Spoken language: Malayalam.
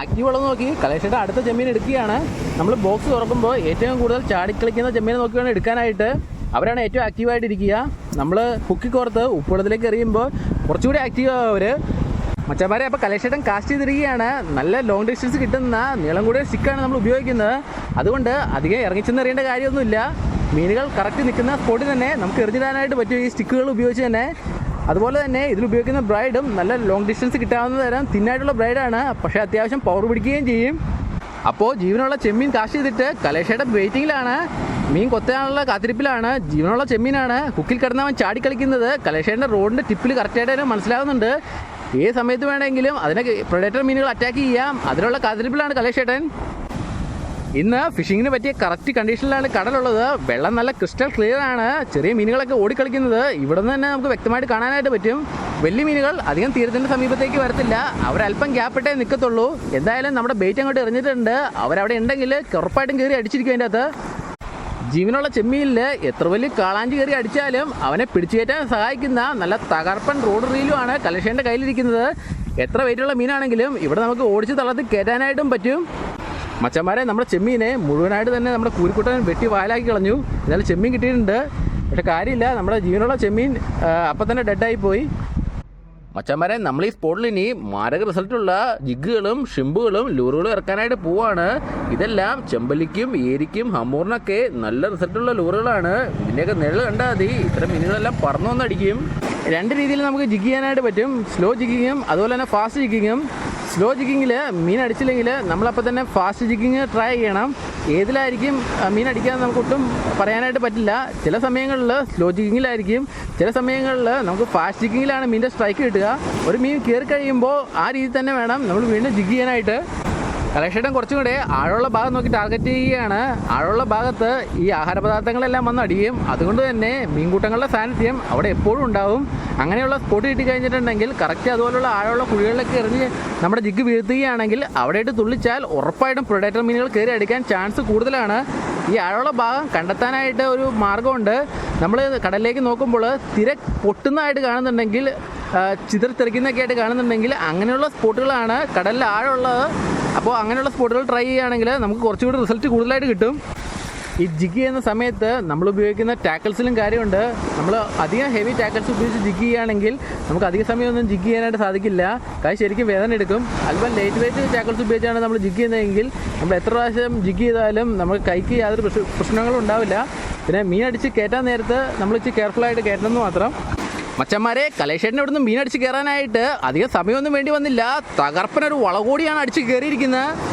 ആക്റ്റീവ് വെള്ളം നോക്കി. കലേഷയുടെ അടുത്ത ചെമ്മീൻ എടുക്കുകയാണ്. നമ്മൾ ബോക്സ് തുറക്കുമ്പോൾ ഏറ്റവും കൂടുതൽ ചാടിക്കളിക്കുന്ന ചെമ്മീനെ നോക്കി വേണം എടുക്കാനായിട്ട്. അവരാണ് ഏറ്റവും ആക്റ്റീവായിട്ട് ഇരിക്കുക നമ്മൾ കുക്കി കോർത്ത് ഉപ്പുവെള്ളത്തിലേക്ക് എറിയുമ്പോൾ കുറച്ചുകൂടി ആക്റ്റീവ് അവർ മച്ചന്മാരെ അപ്പോൾ കലേഷേട്ടൻ കാസ്റ്റ് ചെയ്തിരിക്കുകയാണ്. നല്ല ലോങ് ഡിസ്റ്റൻസ് കിട്ടുന്ന നീളം കൂടിയ സ്റ്റിക്കാണ് നമ്മൾ ഉപയോഗിക്കുന്നത്. അതുകൊണ്ട് അധികം ഇറങ്ങിച്ചെന്ന് അറിയേണ്ട കാര്യമൊന്നുമില്ല. മീനുകൾ കറക്റ്റ് നിൽക്കുന്ന സ്പോട്ടിൽ തന്നെ നമുക്ക് എറിഞ്ഞിടാനായിട്ട് പറ്റും ഈ സ്റ്റിക്കുകൾ ഉപയോഗിച്ച് തന്നെ. അതുപോലെ തന്നെ ഇതിൽ ഉപയോഗിക്കുന്ന ബ്രൈഡും നല്ല ലോങ് ഡിസ്റ്റൻസ് കിട്ടാവുന്ന തരം തിന്നായിട്ടുള്ള ബ്രൈഡാണ്. പക്ഷേ അത്യാവശ്യം പവർ പിടിക്കുകയും ചെയ്യും. അപ്പോൾ ജീവനുള്ള ചെമ്മീൻ കാശ് ചെയ്തിട്ട് കലേഷയുടെ വെയിറ്റിങ്ങിലാണ് മീൻ കൊത്താനുള്ള കാത്തിരിപ്പിലാണ്. ജീവനുള്ള ചെമ്മീനാണ്. കുക്കിൽ കിടന്നവൻ ചാടിക്കളിക്കുന്നത് കലേശയുടെ റോഡിന്റെ ടിപ്പിൽ കറക്റ്റായിട്ട് മനസ്സിലാവുന്നുണ്ട്. ഏത് സമയത്ത് വേണമെങ്കിലും അതിനെ പ്രൊഡേറ്റർ മീനുകൾ അറ്റാക്ക് ചെയ്യാം. അതിനുള്ള കാത്തിരിപ്പിലാണ് കലേഷേട്ടൻ. ഇന്ന് ഫിഷിങ്ങിന് പറ്റിയ കറക്റ്റ് കണ്ടീഷനിലാണ് കടലുള്ളത്. വെള്ളം നല്ല ക്രിസ്റ്റൽ ക്ലിയർ ആണ്. ചെറിയ മീനുകളൊക്കെ ഓടിക്കളിക്കുന്നത് ഇവിടെ നിന്ന് തന്നെ നമുക്ക് വ്യക്തമായിട്ട് കാണാനായിട്ട് പറ്റും. വലിയ മീനുകൾ അധികം തീരത്തിന്റെ സമീപത്തേക്ക് വരത്തില്ല. അവരല്പം ഗ്യാപ്പിട്ടേ നിൽക്കത്തുള്ളൂ എന്തായാലും നമ്മുടെ ബേറ്റ് അങ്ങോട്ട് എറിഞ്ഞിട്ടുണ്ട്. അവരവിടെ ഉണ്ടെങ്കിൽ ഉറപ്പായിട്ടും കയറി അടിച്ചിരിക്കും അതിന്റെ അകത്ത്. ജീവനുള്ള ചെമ്മീനിൽ എത്ര വലിയ കാളാഞ്ചി കയറി അടിച്ചാലും അവനെ പിടിച്ചു കയറ്റാൻ സഹായിക്കുന്ന നല്ല തകർപ്പൻ റോഡ് റീലുമാണ് കലശേന്റെ കയ്യിലിരിക്കുന്നത്. എത്ര വെയിറ്റുള്ള മീനാണെങ്കിലും ഇവിടെ നമുക്ക് ഓടിച്ച് തളർത്തി കയറ്റാനായിട്ടും പറ്റും. മച്ചന്മാരെ നമ്മുടെ ചെമ്മീനെ മുഴുവനായിട്ട് തന്നെ നമ്മുടെ കൂരിക്കുട്ടൻ വെട്ടി വാലാക്കി കളഞ്ഞു. എന്നാലും ചെമ്മീൻ കിട്ടിയിട്ടുണ്ട്. പക്ഷെ കാര്യമില്ല നമ്മുടെ ജീവനുള്ള ചെമ്മീൻ അപ്പം തന്നെ ഡെഡായി പോയി. മച്ചന്മാരെ നമ്മൾ ഈ സ്പോട്ടിൽ ഇനി മാരക റിസൾട്ടുള്ള ജിഗുകളും ഷിമ്പുകളും ലൂറുകളും ഇറക്കാനായിട്ട് പോവാണ്. ഇതെല്ലാം ചെമ്പലിക്കും ഏരിക്കും ഹമ്മൂറിനൊക്കെ നല്ല റിസൾട്ടുള്ള ലൂറുകളാണ്. ഇതിന്റെയൊക്കെ നിഴൽ കണ്ടാൽ മതി. ഇത്തരം മീനുകളെല്ലാം പറന്നു വന്നടിക്കും. രണ്ട് രീതിയിൽ നമുക്ക് ജിഗ് ചെയ്യാനായിട്ട് പറ്റും. സ്ലോ ജിഗിങ്ങും അതുപോലെ തന്നെ ഫാസ്റ്റ് ജിഗിങ്ങും സ്ലോ ജിഗിങ്ങിൽ മീൻ അടിച്ചില്ലെങ്കിൽ നമ്മളപ്പോൾ തന്നെ ഫാസ്റ്റ് ജിഗിങ് ട്രൈ ചെയ്യണം. ഏതിലായിരിക്കും മീൻ അടിക്കാൻ നമുക്കൊട്ടും പറയാനായിട്ട് പറ്റില്ല. ചില സമയങ്ങളിൽ സ്ലോ ജിഗിങ്ങിലായിരിക്കും ചില സമയങ്ങളിൽ നമുക്ക് ഫാസ്റ്റ് ജിഗിങ്ങിലാണ് മീനിന്റെ സ്ട്രൈക്ക് കിട്ടുക. ഒരു മീൻ കയറി കഴിയുമ്പോൾ ആ രീതിയിൽ തന്നെ വേണം നമ്മൾ വീണ്ടും ജിഗ് ചെയ്യാനായിട്ട്. കലക്ഷേട്ടൻ കുറച്ചും കൂടെ ആഴമുള്ള ഭാഗം നോക്കി ടാർഗറ്റ് ചെയ്യുകയാണ്. ആഴമുള്ള ഭാഗത്ത് ഈ ആഹാരപദാർത്ഥങ്ങളെല്ലാം വന്ന് അടിയും. അതുകൊണ്ട് തന്നെ മീൻകൂട്ടങ്ങളുടെ സാന്നിധ്യം അവിടെ എപ്പോഴും ഉണ്ടാവും. അങ്ങനെയുള്ള സ്പോട്ട് കിട്ടി കഴിഞ്ഞിട്ടുണ്ടെങ്കിൽ കറക്റ്റ് അതുപോലുള്ള ആഴമുള്ള കുഴികളിലൊക്കെ എറിഞ്ഞ് നമ്മുടെ ജിഗ് വീഴ്ത്തുകയാണെങ്കിൽ അവിടെയിട്ട് തുള്ളിച്ചാൽ ഉറപ്പായിട്ടും പ്രൊഡേറ്റർ മീനുകൾ കയറി അടിക്കാൻ ചാൻസ് കൂടുതലാണ്. ഈ ആഴമുള്ള ഭാഗം കണ്ടെത്താനായിട്ട് ഒരു മാർഗമുണ്ട് നമ്മൾ കടലിലേക്ക് നോക്കുമ്പോൾ തിര പൊട്ടുന്നതായിട്ട് കാണുന്നുണ്ടെങ്കിൽ ചിതറിത്തെറിക്കുന്നൊക്കെ ആയിട്ട് കാണുന്നുണ്ടെങ്കിൽ അങ്ങനെയുള്ള സ്പോട്ടുകളാണ് കടലിൽ ആഴമുള്ളത്. അപ്പോൾ അങ്ങനെയുള്ള സ്പോട്ടുകൾ ട്രൈ ചെയ്യുകയാണെങ്കിൽ നമുക്ക് കുറച്ചുകൂടി റിസൾട്ട് കൂടുതലായിട്ട് കിട്ടും. ഈ ജിഗ് ചെയ്യുന്ന സമയത്ത് നമ്മൾ ഉപയോഗിക്കുന്ന ടാക്കിൾസിലും കാര്യമുണ്ട്. നമ്മൾ അധികം ഹെവി ടാക്കിൾസ് ഉപയോഗിച്ച് ജിഗ് ചെയ്യുകയാണെങ്കിൽ നമുക്ക് അധിക സമയമൊന്നും ജിഗ് ചെയ്യാനായിട്ട് സാധിക്കില്ല. കൈ ശരിക്കും വേദന എടുക്കും. അല്പം ലൈറ്റ് വെയിറ്റ് ടാക്കിൾസ് ഉപയോഗിച്ചാണ് നമ്മൾ ജിഗ് ചെയ്യുന്നതെങ്കിൽ നമ്മൾ എത്ര പ്രാവശ്യം ജിഗ് ചെയ്താലും നമുക്ക് കൈക്ക് യാതൊരു പ്രശ്നങ്ങളും ഉണ്ടാവില്ല. പിന്നെ മീൻ അടിച്ച് കയറ്റാൻ നേരത്ത് നമ്മൾ ഇച്ചിരി കെയർഫുള്ളായിട്ട് കയറ്റണമെന്ന് മാത്രം. മച്ചന്മാരെ കലേഷേട്ടൻ ഇവിടുന്ന് മീൻ അടിച്ച് കയറാനായിട്ട് അധികം സമയമൊന്നും വേണ്ടി വന്നില്ല. തകർപ്പനൊരു വളകോടിയാണ് അടിച്ച് കയറിയിരിക്കുന്നത്.